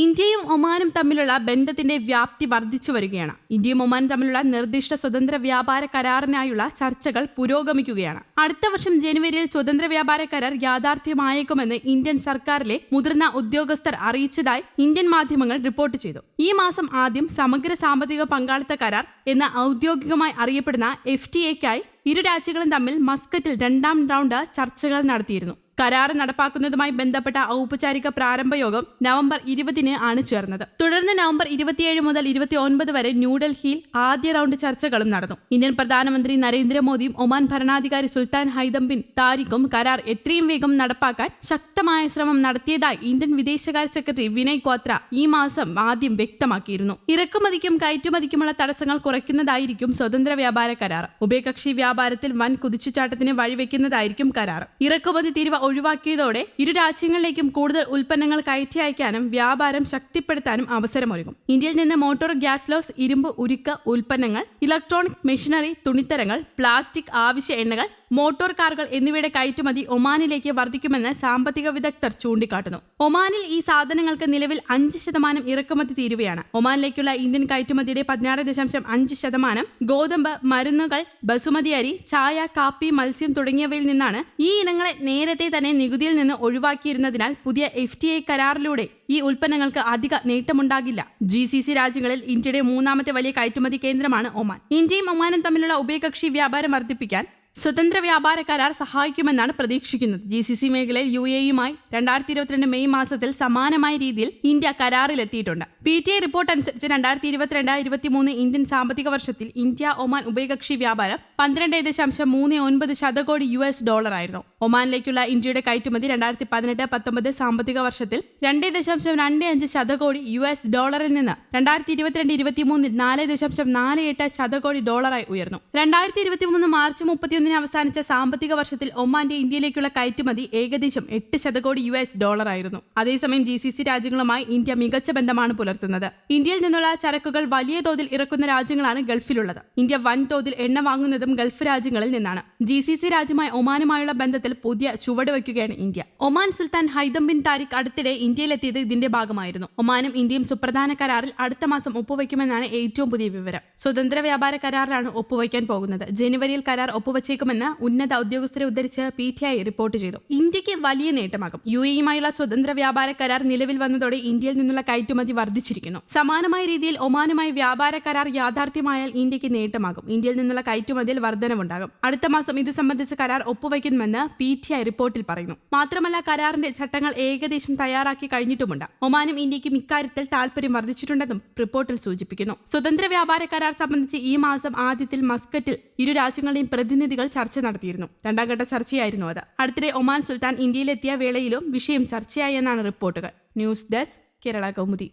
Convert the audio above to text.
ഇന്ത്യയും ഒമാനും തമ്മിലുള്ള ബന്ധത്തിന്റെ വ്യാപ്തി വർദ്ധിച്ചു വരികയാണ്. ഇന്ത്യയും ഒമാനും തമ്മിലുള്ള നിർദ്ദിഷ്ട സ്വതന്ത്ര വ്യാപാര കരാറിനായുള്ള ചർച്ചകൾ പുരോഗമിക്കുകയാണ്. അടുത്ത വർഷം ജനുവരിയിൽ സ്വതന്ത്ര വ്യാപാര കരാർ യാഥാർത്ഥ്യമായേക്കുമെന്ന് ഇന്ത്യൻ സർക്കാരിലെ മുതിർന്ന ഉദ്യോഗസ്ഥർ അറിയിച്ചതായി ഇന്ത്യൻ മാധ്യമങ്ങൾ റിപ്പോർട്ട് ചെയ്തു. ഈ മാസം ആദ്യം സമഗ്ര സാമ്പത്തിക പങ്കാളിത്ത കരാർ എന്ന ഔദ്യോഗികമായി അറിയപ്പെടുന്ന എഫ് ടി എക്കായി ഇരു രാജ്യങ്ങളും തമ്മിൽ മസ്കറ്റിൽ രണ്ടാം റൗണ്ട് ചർച്ചകൾ നടത്തിയിരുന്നു. കരാർ നടപ്പാക്കുന്നതുമായി ബന്ധപ്പെട്ട ഔപചാരിക പ്രാരംഭ യോഗം നവംബർ ഇരുപതിന് ആണ് ചേർന്നത്. തുടർന്ന് നവംബർ ഇരുപത്തിയേഴ് മുതൽ ഇരുപത്തിയൊൻപത് വരെ ന്യൂഡൽഹിയിൽ ആദ്യ റൗണ്ട് ചർച്ചകളും നടന്നു. ഇന്ത്യൻ പ്രധാനമന്ത്രി നരേന്ദ്രമോദിയും ഒമാൻ ഭരണാധികാരി സുൽത്താൻ ഹൈദം ബിൻ താരിഖും കരാർ എത്രയും വേഗം നടപ്പാക്കാൻ ശക്തമായ ശ്രമം നടത്തിയതായി ഇന്ത്യൻ വിദേശകാര്യ സെക്രട്ടറി വിനയ് ക്വാത്ര ഈ മാസം ആദ്യം വ്യക്തമാക്കിയിരുന്നു. ഇറക്കുമതിക്കും കയറ്റുമതിക്കുമുള്ള തടസ്സങ്ങൾ കുറയ്ക്കുന്നതായിരിക്കും സ്വതന്ത്ര വ്യാപാര കരാർ. ഉഭയകക്ഷി വ്യാപാരത്തിൽ വൻ കുതിച്ചുചാട്ടത്തിന് വഴിവെക്കുന്നതായിരിക്കും കരാർ. ഇറക്കുമതി തീരുവ ഒഴിവാക്കിയതോടെ ഇരു രാജ്യങ്ങളിലേക്കും കൂടുതൽ ഉൽപ്പന്നങ്ങൾ കയറ്റി അയക്കാനും വ്യാപാരം ശക്തിപ്പെടുത്താനും അവസരമൊരുങ്ങും. ഇന്ത്യയിൽ നിന്ന് മോട്ടോർ ഗ്യാസ് ലോസ് ഇരുമ്പ് ഉരുക്ക ഉൽപ്പന്നങ്ങൾ ഇലക്ട്രോണിക് മെഷീനറി തുണിത്തരങ്ങൾ പ്ലാസ്റ്റിക് ആവശ്യ എണ്ണകൾ മോട്ടോർ കാറുകൾ എന്നിവയുടെ കയറ്റുമതി ഒമാനിലേക്ക് വർദ്ധിക്കുമെന്ന് സാമ്പത്തിക വിദഗ്ധർ ചൂണ്ടിക്കാട്ടുന്നു. ഒമാനിൽ ഈ സാധനങ്ങൾക്ക് നിലവിൽ അഞ്ച് ശതമാനം ഇറക്കുമതി തീരുവയാണ് ഒമാനിലേക്കുള്ള ഇന്ത്യൻ കയറ്റുമതിയുടെ പതിനാറ് ദശാംശം അഞ്ച് ശതമാനം ഗോതമ്പ് മരുന്നുകൾ ബസുമതി അരി ചായ കാപ്പി മത്സ്യം തുടങ്ങിയവയിൽ നിന്നാണ് ഈ ഇനങ്ങളെ നേരത്തെ തന്നെ നികുതിയിൽ നിന്ന് ഒഴിവാക്കിയിരുന്നതിനാൽ പുതിയ എഫ് ടി ഐ കരാറിലൂടെ ഈ ഉൽപ്പന്നങ്ങൾക്ക് അധിക നേട്ടമുണ്ടാകില്ല. ജി സി സി രാജ്യങ്ങളിൽ ഇന്ത്യയുടെ മൂന്നാമത്തെ വലിയ കയറ്റുമതി കേന്ദ്രമാണ് ഒമാൻ. ഇന്ത്യയും ഒമാനും തമ്മിലുള്ള ഉഭയകക്ഷി വ്യാപാരം വർദ്ധിപ്പിക്കാൻ സ്വതന്ത്ര വ്യാപാര കരാർ സഹായിക്കുമെന്നാണ് പ്രതീക്ഷിക്കുന്നത്. ജി സി സി മേഖലയിൽ യു എയുമായി രണ്ടായിരത്തി ഇരുപത്തിരണ്ട് മെയ് മാസത്തിൽ സമാനമായ രീതിയിൽ ഇന്ത്യ കരാറിലെത്തിയിട്ടുണ്ട്. പി ടി ഐ റിപ്പോർട്ട് അനുസരിച്ച് രണ്ടായിരത്തി ഇരുപത്തിരണ്ട് ഇരുപത്തിമൂന്ന് ഇന്ത്യൻ സാമ്പത്തിക വർഷത്തിൽ ഇന്ത്യ ഒമാൻ ഉഭയകക്ഷി വ്യാപാരം പന്ത്രണ്ട് ദശാംശം മൂന്ന് ഒൻപത് ശതകോടി യു എസ് ഡോളറായിരുന്നു ഒമാനിലേക്കുള്ള ഇന്ത്യയുടെ കയറ്റുമതി രണ്ടായിരത്തി പതിനെട്ട് പത്തൊമ്പത് സാമ്പത്തിക വർഷത്തിൽ രണ്ട് ദശാംശം രണ്ട് അഞ്ച് ശതകോടി യു എസ് ഡോളറിൽ നിന്ന് രണ്ടായിരത്തി ഇരുപത്തിരണ്ട് ഇരുപത്തിമൂന്നിൽ നാല് ദശാംശം നാല് എട്ട് ശതകോടി ഡോളറായി ഉയർന്നു. രണ്ടായിരത്തി ഇരുപത്തിമൂന്ന് മാർച്ച് മുപ്പത്തിയൊന്നിന് അവസാനിച്ച സാമ്പത്തിക വർഷത്തിൽ ഒമാന്റെ ഇന്ത്യയിലേക്കുള്ള കയറ്റുമതി ഏകദേശം എട്ട് ശതകോടി യു എസ് ഡോളറായിരുന്നു അതേസമയം ജി സി സി രാജ്യങ്ങളുമായി ഇന്ത്യ മികച്ച ബന്ധമാണ് പുലർത്തുന്നത്. ഇന്ത്യയിൽ നിന്നുള്ള ചരക്കുകൾ വലിയ തോതിൽ ഇറക്കുന്ന രാജ്യങ്ങളാണ് ഗൾഫിലുള്ളത്. ഇന്ത്യ വൻതോതിൽ എണ്ണ വാങ്ങുന്നതും ഗൾഫ് രാജ്യങ്ങളിൽ നിന്നാണ്. ജി സി സി രാജ്യമായ ഒമാനുമായുള്ള ബന്ധത്തിൽ പുതിയ ചുവട് വയ്ക്കുകയാണ് ഇന്ത്യ. ഒമാൻ സുൽത്താൻ ഹൈദം ബിൻ താരിഖ് അടുത്തിടെ ഇന്ത്യയിലെത്തിയത് ഇതിന്റെ ഭാഗമായിരുന്നു. ഒമാനും ഇന്ത്യയും സുപ്രധാന കരാറിൽ അടുത്ത മാസം ഒപ്പുവയ്ക്കുമെന്നാണ് ഏറ്റവും പുതിയ വിവരം. സ്വതന്ത്ര വ്യാപാര കരാറിലാണ് ഒപ്പുവയ്ക്കാൻ പോകുന്നത്. ജനുവരിയിൽ കരാർ ഒപ്പുവച്ചേക്കുമെന്ന് ഉന്നത ഉദ്യോഗസ്ഥരെ ഉദ്ധരിച്ച് പി ടി ഐ റിപ്പോർട്ട് ചെയ്തു. ഇന്ത്യയ്ക്ക് വലിയ നേട്ടമാകും. യു എയുമായുള്ള സ്വതന്ത്ര വ്യാപാര കരാർ നിലവിൽ വന്നതോടെ ഇന്ത്യയിൽ നിന്നുള്ള കയറ്റുമതി വർദ്ധിച്ചിരിക്കുന്നു. സമാനമായ രീതിയിൽ ഒമാനുമായി വ്യാപാര കരാർ യാഥാർത്ഥ്യമായാൽ ഇന്ത്യയ്ക്ക് നേട്ടമാകും. ഇന്ത്യയിൽ നിന്നുള്ള കയറ്റുമതിയിൽ വർധനവുണ്ടാകും. അടുത്ത മാസം ഇത് സംബന്ധിച്ച കരാർ ഒപ്പുവയ്ക്കുമെന്ന് പി ടി ഐ റിപ്പോർട്ടിൽ പറയുന്നു. മാത്രമല്ല കരാറിന്റെ ചട്ടങ്ങൾ ഏകദേശം തയ്യാറാക്കി കഴിഞ്ഞിട്ടുമുണ്ട്. ഒമാനും ഇന്ത്യക്കും ഇക്കാര്യത്തിൽ താൽപര്യം വർദ്ധിച്ചിട്ടുണ്ടെന്നും റിപ്പോർട്ടിൽ സൂചിപ്പിക്കുന്നു. സ്വതന്ത്ര വ്യാപാര കരാർ സംബന്ധിച്ച് ഈ മാസം ആദ്യത്തിൽ മസ്കറ്റിൽ ഇരു രാജ്യങ്ങളുടെയും പ്രതിനിധികൾ ചർച്ച നടത്തിയിരുന്നു. രണ്ടാം ഘട്ട ചർച്ചയായിരുന്നു അത്. അടുത്തിടെ ഒമാൻ സുൽത്താൻ ഇന്ത്യയിലെത്തിയ വേളയിലും വിഷയം ചർച്ചയായി എന്നാണ് റിപ്പോർട്ടുകൾ. News desk Kerala Kaumudi.